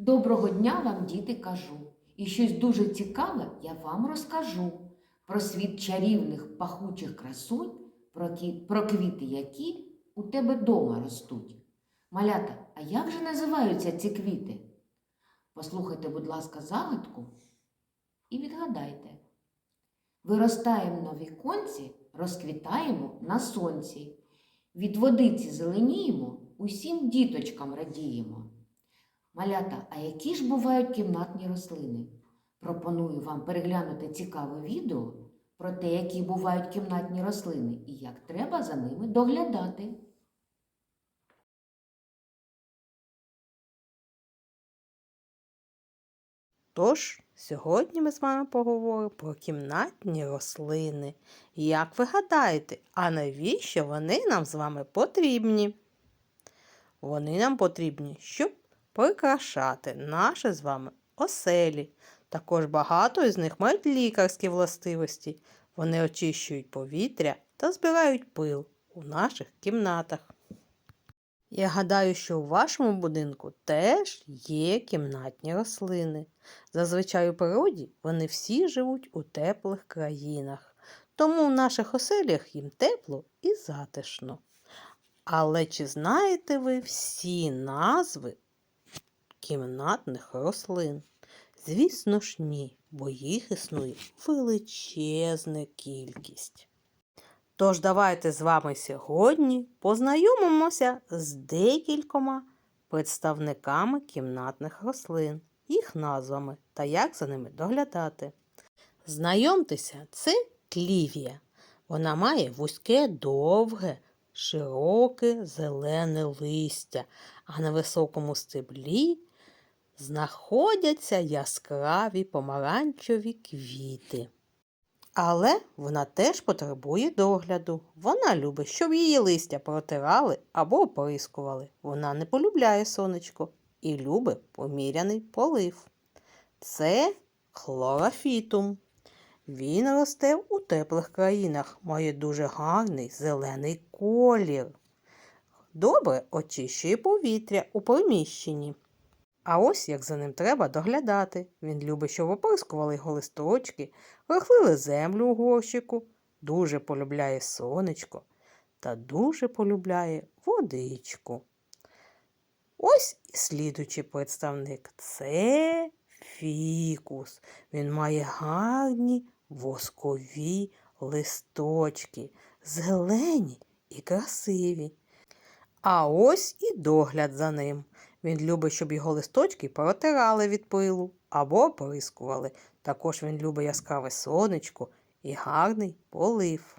Доброго дня вам, діти, кажу, і щось дуже цікаве я вам розкажу про світ чарівних пахучих красунь, про, квіти, які у тебе дома ростуть. Малята, а як же називаються ці квіти? Послухайте, будь ласка, загадку і відгадайте. Виростаємо на віконці, розквітаємо на сонці. Від водиці зеленіємо, усім діточкам радіємо. Малята, а які ж бувають кімнатні рослини? Пропоную вам переглянути цікаве відео про те, які бувають кімнатні рослини і як треба за ними доглядати. Тож, сьогодні ми з вами поговоримо про кімнатні рослини. Як ви гадаєте, а навіщо вони нам з вами потрібні? Вони нам потрібні, щоб прикрашати наші з вами оселі. Також багато із них мають лікарські властивості. Вони очищують повітря та збирають пил у наших кімнатах. Я гадаю, що у вашому будинку теж є кімнатні рослини. Зазвичай у природі вони всі живуть у теплих країнах, тому в наших оселях їм тепло і затишно. Але чи знаєте ви всі назви кімнатних рослин? Звісно ж, ні, бо їх існує величезна кількість. Тож давайте з вами сьогодні познайомимося з декількома представниками кімнатних рослин, їх назвами та як за ними доглядати. Знайомтеся, це клівія. Вона має вузьке, довге, широке зелене листя, а на високому стеблі знаходяться яскраві помаранчеві квіти. Але вона теж потребує догляду. Вона любить, щоб її листя протирали або оприскували. Вона не полюбляє сонечко і любить поміряний полив. Це хлорофітум. Він росте у теплих країнах, має дуже гарний зелений колір. Добре очищує повітря у приміщенні. А ось як за ним треба доглядати. Він любить, щоб оприскували його листочки, рихлили землю у горщику, дуже полюбляє сонечко та дуже полюбляє водичку. Ось і слідучий представник це фікус. Він має гарні воскові листочки, зелені і красиві. А ось і догляд за ним. Він любить, щоб його листочки протирали від пилу або оприскували. Також він любить яскраве сонечко і гарний полив.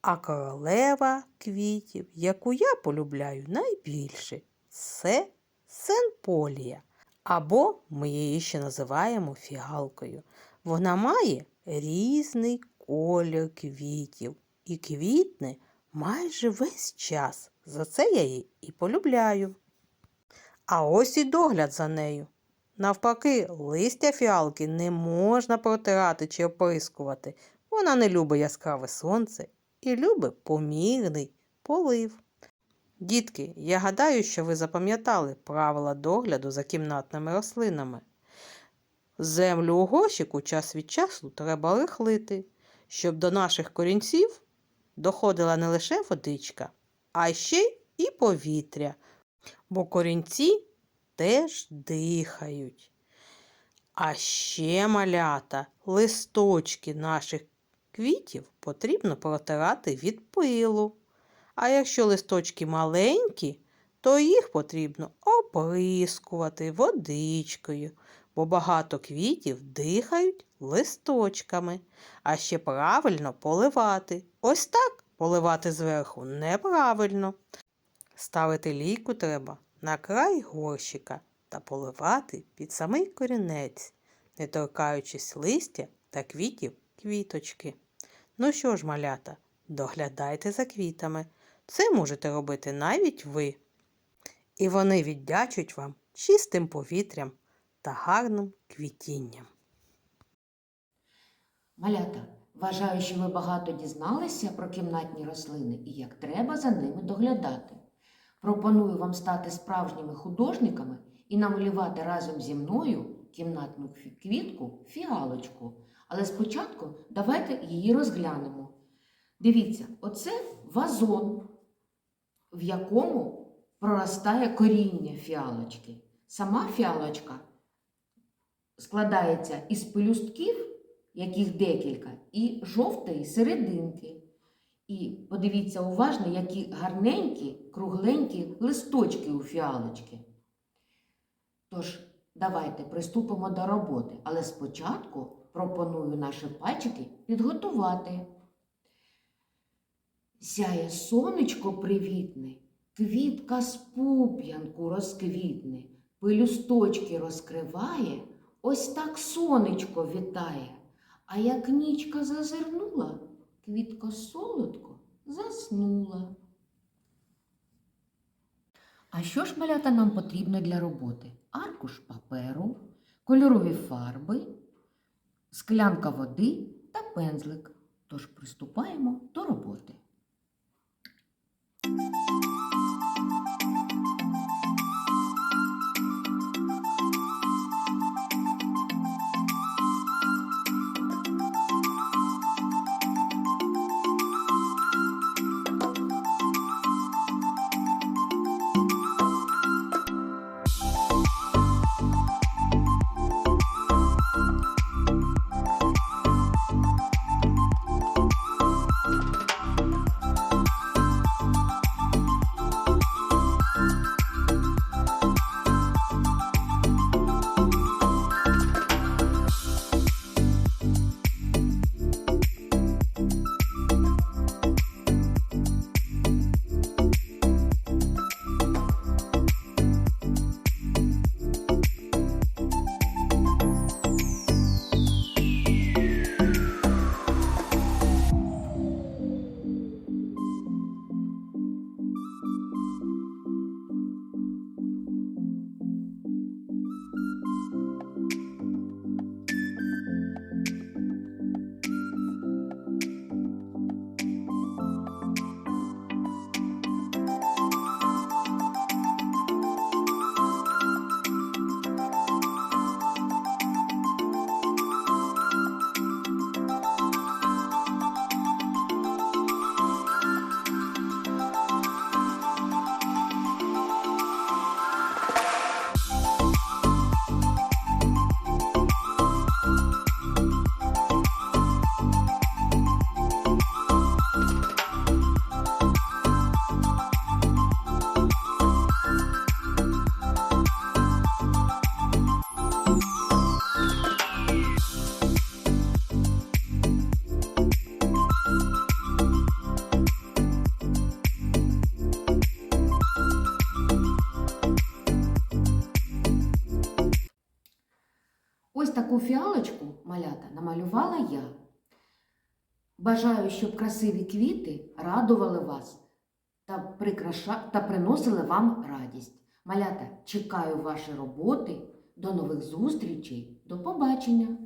А королева квітів, яку я полюбляю найбільше, це сенполія. Або ми її ще називаємо фіалкою. Вона має різний колір квітів і квітне майже весь час. За це я її і полюбляю. А ось і догляд за нею. Навпаки, листя фіалки не можна протирати чи оприскувати. Вона не любить яскраве сонце і любить помірний полив. Дітки, я гадаю, що ви запам'ятали правила догляду за кімнатними рослинами. Землю у горщику час від часу треба рихлити, щоб до наших корінців доходила не лише водичка, а ще і повітря, бо корінці теж дихають. А ще малята, листочки наших квітів потрібно протирати від пилу. А якщо листочки маленькі, то їх потрібно оприскувати водичкою, бо багато квітів дихають листочками, а ще правильно поливати. Ось так поливати зверху неправильно. Ставити лійку треба на край горщика та поливати під самий корінець, не торкаючись листя та квітів квіточки. Ну що ж, малята, доглядайте за квітами. Це можете робити навіть ви. І вони віддячуть вам чистим повітрям та гарним квітінням. Малята, вважаю, що ви багато дізналися про кімнатні рослини і як треба за ними доглядати. Пропоную вам стати справжніми художниками і намалювати разом зі мною кімнатну квітку фіалочку. Але спочатку давайте її розглянемо. Дивіться, оце вазон, в якому проростає коріння фіалочки. Сама фіалочка складається із пелюстків, яких декілька, і жовтої серединки. І подивіться уважно, які гарненькі, кругленькі листочки у фіалочки. Тож, давайте приступимо до роботи, але спочатку пропоную наші пальчики підготувати. Сяє сонечко привітне, квітка з пуп'янку розквітне, пелюсточки розкриває, ось так сонечко вітає. А як нічка зазирнула, квітка солодко заснула. А що ж, малята, нам потрібно для роботи? Аркуш паперу, кольорові фарби, склянка води та пензлик. Тож приступаємо до роботи. Ось таку фіалочку малята намалювала я. Бажаю, щоб красиві квіти радували вас та, прикраша... та приносили вам радість. Малята, чекаю ваші роботи. До нових зустрічей. До побачення!